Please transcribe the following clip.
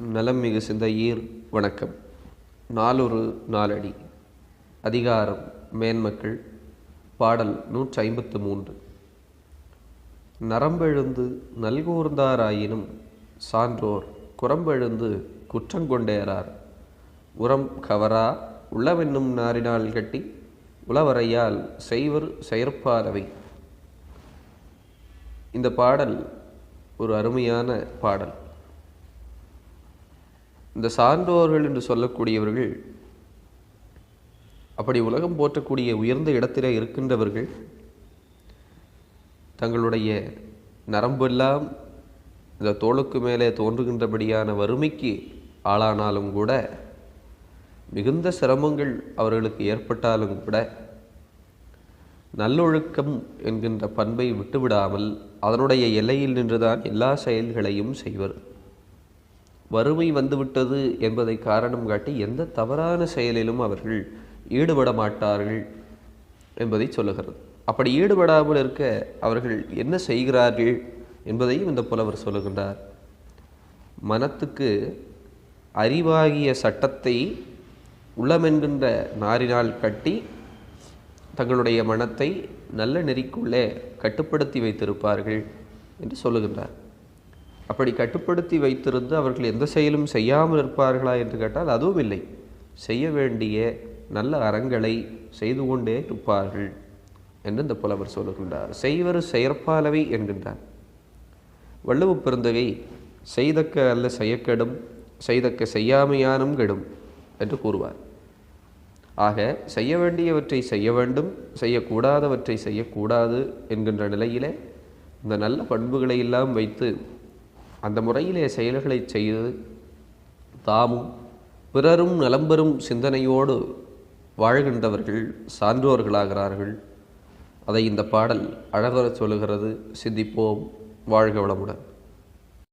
நலம் மிகு சிந்தையீர் வணக்கம். நாலொரு நாளடி அதிகாரம் மேன்மக்கள். பாடல் நூற்றி ஐம்பத்து மூன்று நரம்பெழுந்து நல்கூர்ந்தாராயினும் சான்றோர் குரம்பெழுந்து குற்றங்கொண்டேறார். உரம் கவரா உள்ளவென்னும் நாரினால் கட்டி உளவரையால் செய்வர் செயற்பாரவை இந்த பாடல் ஒரு அருமையான பாடல். இந்த சான்றோர்கள் என்று சொல்லக்கூடியவர்கள் அப்படி உலகம் போற்றக்கூடிய உயர்ந்த இடத்திலே இருக்கின்றவர்கள் தங்களுடைய நரம்பெல்லாம் இந்த தோளுக்கு மேலே தோன்றுகின்றபடியான வறுமைக்கு ஆளானாலும் கூட மிகுந்த சிரமங்கள் அவர்களுக்கு ஏற்பட்டாலும் கூட நல்லொழுக்கம் என்கின்ற பண்பை விட்டுவிடாமல் அதனுடைய எல்லையில் நின்றுதான் எல்லா செயல்களையும் செய்வர். வறுமை வந்துவிட்டது என்பதை காரணம் காட்டி எந்த தவறான செயலிலும் அவர்கள் ஈடுபட மாட்டார்கள் என்பதை சொல்லுகிறது. அப்படி ஈடுபடாமல் இருக்க அவர்கள் என்ன செய்கிறார்கள் என்பதையும் இந்த புலவர் சொல்லுகின்றார். மனத்துக்கு அறிவாகிய சட்டத்தை உள்ளமென்கின்ற நாரினால் கட்டி தங்களுடைய மனத்தை நல்ல நெறிக்குள்ளே கட்டுப்படுத்தி வைத்திருப்பார்கள் என்று சொல்லுகின்றார். அப்படி கட்டுப்படுத்தி வைத்திருந்து அவர்கள் எந்த செயலும் செய்யாமல் இருப்பார்களா என்று கேட்டால் அதுவும் இல்லை. செய்ய வேண்டிய நல்ல அறங்களை செய்து கொண்டே இருப்பார்கள் என்று இந்த புலவர் சொல்லுகின்றார். செய்வர் செயற்பாலவை என்கின்றார். வள்ளுவ பெருந்தகை செய்தக்க அல்ல செய்யக்கெடும் செய்தக்க செய்யாமையானும் கெடும் என்று கூறுவார். ஆக செய்ய வேண்டியவற்றை செய்ய வேண்டும் செய்யக்கூடாதவற்றை செய்யக்கூடாது என்கின்ற நிலையிலே இந்த நல்ல பண்புகளை எல்லாம் வைத்து அந்த முறையிலே செயல்களை செய்து தாமும் பிறரும் நலம்பெறும் சிந்தனையோடு வாழ்கின்றவர்கள் சான்றோர்களாகிறார்கள். அதை இந்த பாடல் அழகர சொல்லுகிறது. சிந்திப்போம் வாழ்க வளமுடன்.